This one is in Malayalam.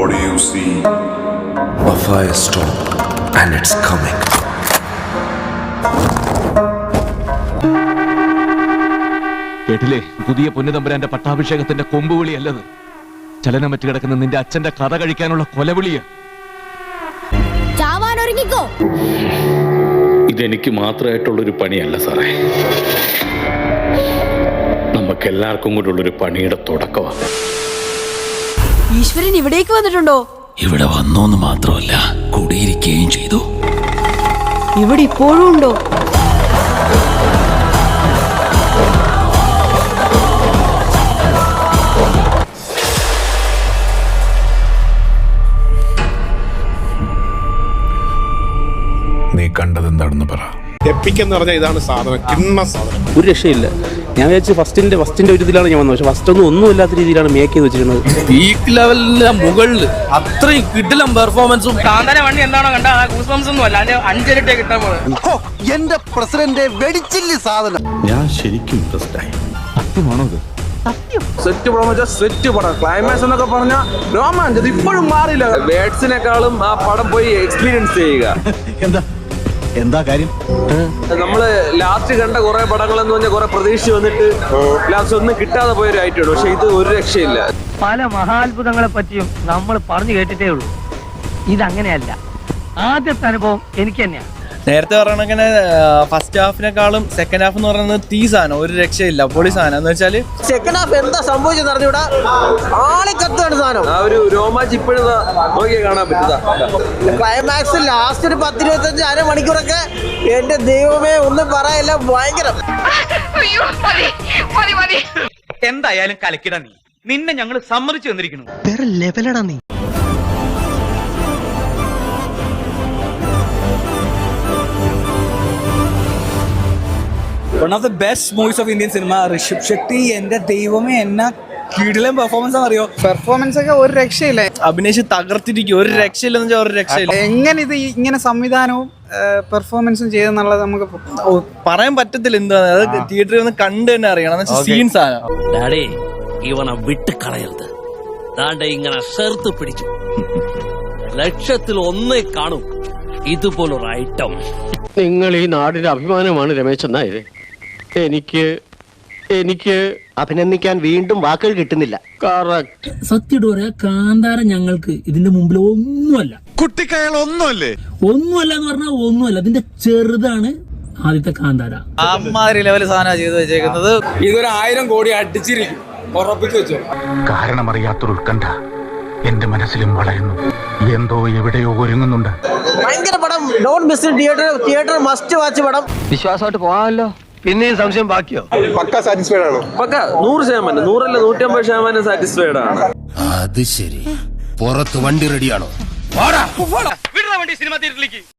What do you see? A firestorm, and it's coming. കേട്ടില്ലേ? പുതിയ പൊന്നുതമ്പുരാന്റെ പട്ടാഭിഷേകത്തിന്റെ കൊമ്പുവിളിയല്ലത്. ചലനമറ്റ് കിടക്കുന്ന നിന്റെ അച്ഛന്റെ കഥ കഴിക്കാനുള്ള കൊലവിളിയാ. ചാവാൻ ഒരുങ്ങിക്കോ. ഇതെനിക്ക് മാത്രമായിട്ടുള്ളൊരു പണിയല്ല സാറേ. നമുക്കെല്ലാവർക്കും കൂടെ ഉള്ളൊരു പണിയുടെ തുടക്കമാണ് ഈശ്വരൻ ഇവിടേക്ക് വന്നിട്ടുണ്ടോ? ഇവിടെ വന്നോന്ന് മാത്രമല്ല കുടിയിരിക്കുകയും ചെയ്തു. ഇവിടെ ഇപ്പോഴും ഉണ്ടോ? നീ കണ്ടതെന്താണെന്ന് പറ. എപ്പിക് എന്ന് പറഞ്ഞാൽ ഇതാണ് സാധനം കിണ്ണ സാധനം. ഒരു രക്ഷയില്ല. ഞാൻ വിചാരിച്ചു ഫസ്റ്റിന്റെ ഫസ്റ്റിന്റെ ഒരു ഇതിലാണ് ഞാൻ വന്നത്. പക്ഷെ ഫസ്റ്റ് ഒന്നും ഒന്നും ഇല്ലാത്ത രീതിയിലാണ് മേക്ക് ചെയ്ത് വെച്ചിരിക്കുന്നത്. പീക്ക് ലെവലിന്റെ മുകളിൽ അത്രയും കിടിലം പെർഫോമൻസും കാന്തന വണ്ടി എന്താണോ കണ്ട ഗൂസ്ബംസ് ഒന്നും അല്ല. അതിന്റെ അഞ്ചിരട്ടിയെ കിട്ടാൻ പോകുന്നത് എന്റെ പ്രസിഡന്റ് വെടിച്ചില്ല സാധനം. ഞാൻ ശരിക്കും സത്യമാണോ സെറ്റ് പടം വെച്ചാൽ സെറ്റ് പടം. ക്ലൈമാക്സ് എന്നൊക്കെ പറഞ്ഞാൽ രോമാഞ്ചം. ഇപ്പോഴും മാറിയില്ല വേർഡ്സിനേക്കാളും ആ പടം പോയി എക്സ്പീരിയൻസ് ചെയ്യുക. എന്താ? എന്താ കാര്യം? നമ്മൾ ലാസ്റ്റ് കണ്ട കുറെ പടങ്ങൾ എന്ന് പറഞ്ഞാൽ കുറെ പ്രതീക്ഷ വന്നിട്ട് ലാസ്റ്റ് ഒന്നും കിട്ടാതെ പോയൊരു ഒരു ഐറ്റമാണ് പക്ഷെ ഇത് ഒരു രക്ഷയില്ല. പല മഹാത്ഭുതങ്ങളെ പറ്റിയും നമ്മൾ പറഞ്ഞു കേട്ടിട്ടേ ഉള്ളൂ. ഇതങ്ങനെയല്ല. ആദ്യത്തെ അനുഭവം എനിക്ക് തന്നെയാണ്. നേരത്തെ പറയണങ്ങനെ ഫസ്റ്റ് ഹാഫിനെക്കാളും സെക്കൻഡ് ഹാഫ് എന്ന് പറയുന്നത് തീ സാധനം ഒരു രക്ഷയില്ല പൊളി സാധനം. എന്ന് വെച്ചാൽ സെക്കൻഡ് ഹാഫ് എന്താ സംഭവിച്ചെന്ന് അറിഞ്ഞൂടാ? ആളെ കത്താണ് സാധനം. ആ ഒരു രോമാഞ്ച് ഇപ്പോഴും നോക്കിയാൽ കാണാൻ പറ്റുന്ന ക്ലൈമാക്സ് ലാസ്റ്റ് ഒരു പത്തിരുപത്തഞ്ച് അരമണിക്കൂറൊക്കെ എന്റെ ദൈവമേ ഒന്നും പറയല്ല ഭയങ്കരം എന്തായാലും കലക്കിട നീ. നിന്നെ ഞങ്ങൾ സമ്മതിച്ചു തന്നിരിക്കുന്നു. വേറെ ലെവലടാ നീ. One of the best movies of Indian cinema Rishabh Shetty എന്റെ ദൈവമേ എന്നെ കീടിലും പെർഫോമൻസ് അറിയോ പെർഫോമൻസ് ഒക്കെ ഒരു രക്ഷയില്ല. അഭിനയിച്ച് തകർത്തിരിക്കും. ഒരു രക്ഷയില്ലെന്ന് വെച്ചാൽ ഒരു രക്ഷയില്ല. എങ്ങനെ ഇത് ഇങ്ങനെ സംവിധാനവും പെർഫോമൻസും ചെയ്തെന്നുള്ളത് നമുക്ക് പറയാൻ പറ്റത്തില്ല എന്താ അത് തിയേറ്ററിൽ ഒന്ന് കണ്ടു തന്നെ അറിയണം. സീൻസ് ആണ് ഡാഡേ ഇവനെ വിട്ട് കളയരുത് ദാണ്ടെ ഇങ്ങനെ ഷെർത്ത് പിടിച്ചു. ലക്ഷത്തിൽ ഒന്നേ കാണും. ഇതുപോലൊരു ഐറ്റം നിങ്ങൾ ഈ നാടിന്റെ അഭിമാനമാണ് രമേശ് നായർ എനിക്ക് എനിക്ക് അഭിനന്ദിക്കാൻ വീണ്ടും വാക്കുകൾ കിട്ടുന്നില്ല. കറക്റ്റ് സത്യം പറയാ കാന്താര ഞങ്ങൾക്ക് ഇതിന്റെ മുമ്പിൽ ഒന്നുമല്ല കുട്ടിക്കയൽ ഒന്നുമല്ലേ ഒന്നുമല്ല. എന്ന് പറഞ്ഞാൽ ഒന്നുമല്ല അതിന്റെ ചെറുതാണ് ആദ്യത്തെ കാന്താര. അമ്മാതിരി ലെവൽ സാധനം ചെയ്തു വെച്ചേക്കുന്നത്. ഇതൊരു ആയിരം കോടി അടിച്ചിരിക്കും. ഉറപ്പിച്ചു വെച്ചോ. കാരണമറിയാത്തൊരു ഉത്കണ്ഠ എന്റെ മനസ്സിലും വളരുന്നു. എന്തോ എവിടെയോ ഒരുങ്ങുന്നുണ്ട്. ഭയങ്കര പടം. Don't miss theatre theatre must watch പടം. വിശ്വാസമായിട്ട് പോകാമല്ലോ. പിന്നെയും സംശയം ബാക്കിയോ? പക്ക സാറ്റിസ്ഫൈഡ് ആണോ? പക്ക. നൂറ് ശതമാനം. നൂറല്ല നൂറ്റമ്പത് ശതമാനം സാറ്റിസ്ഫൈഡ് ആണ്. അത് ശരി. പുറത്ത് വണ്ടി റെഡിയാണോ വണ്ടി സിനിമ തിയേറ്ററിലേക്ക്